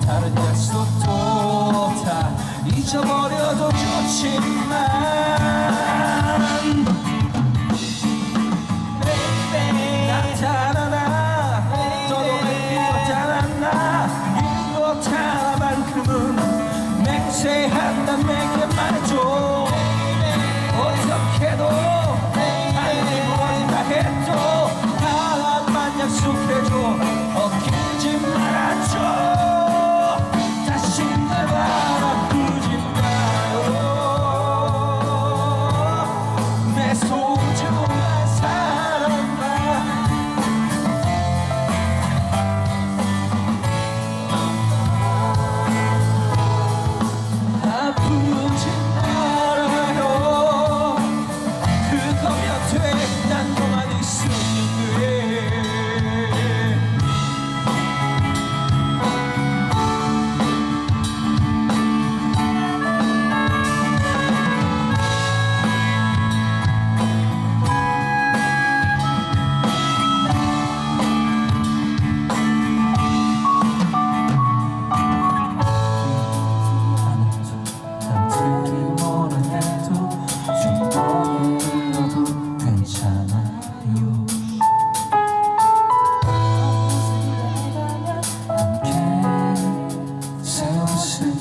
다른 약속도 다 잊어버려도 좋지만. baby 나타나나? 너도 내게 달았나? 이곳 하나만큼은 맹세한다. 내게 말해줘.